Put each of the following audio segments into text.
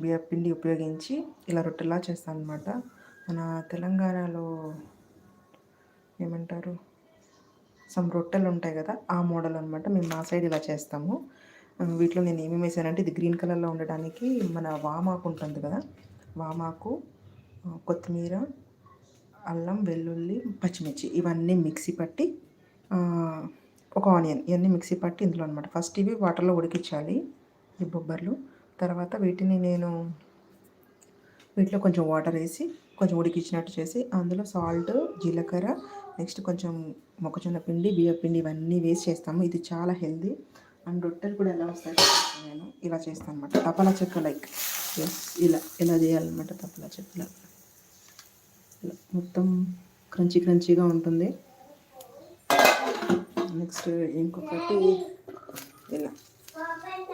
బియ్య పిండి ఉపయోగించి ఇలా రొట్టెలా చేస్తాను అనమాట మన తెలంగాణలో ఏమంటారు? సమ్ రొట్టెలు ఉంటాయి కదా ఆ మోడల్ అనమాట మేము మా సైడ్ ఇలా చేస్తాము. వీటిలో నేను ఏమేమి వేసానంటే ఇది గ్రీన్ కలర్లో ఉండడానికి మన వామాకు ఉంటుంది కదా వామాకు కొత్తిమీర అల్లం వెల్లుల్లి పచ్చిమిర్చి ఇవన్నీ మిక్సీ పట్టి ఒక ఆనియన్ ఇవన్నీ మిక్సీ పట్టి ఇందులో అనమాట ఫస్ట్ ఇవి వాటర్లో ఉడికించాలి ఈ బొబ్బర్లు. తర్వాత వీటిని నేను వీటిలో కొంచెం వాటర్ వేసి కొంచెం ఉడికించినట్టు చేసి అందులో సాల్ట్ జీలకర్ర నెక్స్ట్ కొంచెం మొక్కజొన్న పిండి బియ్య పిండి ఇవన్నీ వేసి చేస్తాము. ఇది చాలా హెల్దీ అండ్ రొట్టెలు కూడా ఎలా వస్తాయి నేను ఇలా చేస్తాను అనమాట తపలా చెక్క లైక్ ఎస్ ఇలా ఇలా చేయాలన్నమాట తపలా చెక్క. ఇలా మొత్తం క్రంచీ క్రంచీగా ఉంటుంది. నెక్స్ట్ ఇంకొకటి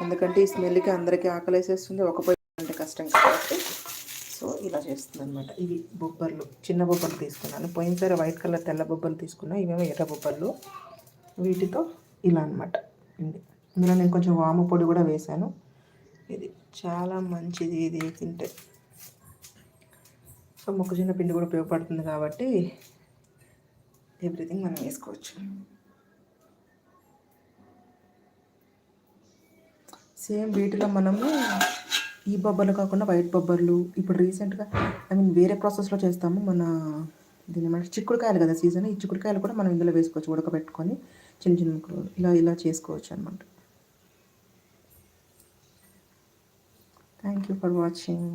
ఎందుకంటే ఈ స్మెల్కి అందరికీ ఆకలి వేసేస్తుంది ఒక పొయ్యి అంటే కష్టం కాబట్టి. సో ఇలా చేస్తుంది అనమాట ఇవి బొబ్బర్లు చిన్న బొబ్బర్లు తీసుకున్నాను. పోయినసారి వైట్ కలర్ తెల్ల బొబ్బర్లు తీసుకున్నా ఇవేమో ఎర్ర బొబ్బర్లు. వీటితో ఇలా అనమాట ఇందులో నేను కొంచెం వాము పొడి కూడా వేశాను ఇది చాలా మంచిది ఇది తింటే. సో మొక్కజొన్న పిండి కూడా ఉపయోగపడుతుంది కాబట్టి ఎవ్రీథింగ్ మనం వేసుకోవచ్చు. సేమ్ వీటిలో మనము ఈ బొబ్బర్లు కాకుండా వైట్ బొబ్బర్లు ఇప్పుడు రీసెంట్గా ఐ మీన్ వేరే ప్రాసెస్లో చేస్తాము. మన దీని మన చిక్కుడుకాయలు కదా సీజన్ ఈ చిక్కుడుకాయలు కూడా మనం ఇందులో వేసుకోవచ్చు ఉడకబెట్టుకొని చిన్న చిన్న ముక్కలు ఇలా ఇలా చేసుకోవచ్చు అనమాట థ్యాంక్ యూ ఫర్ వాచింగ్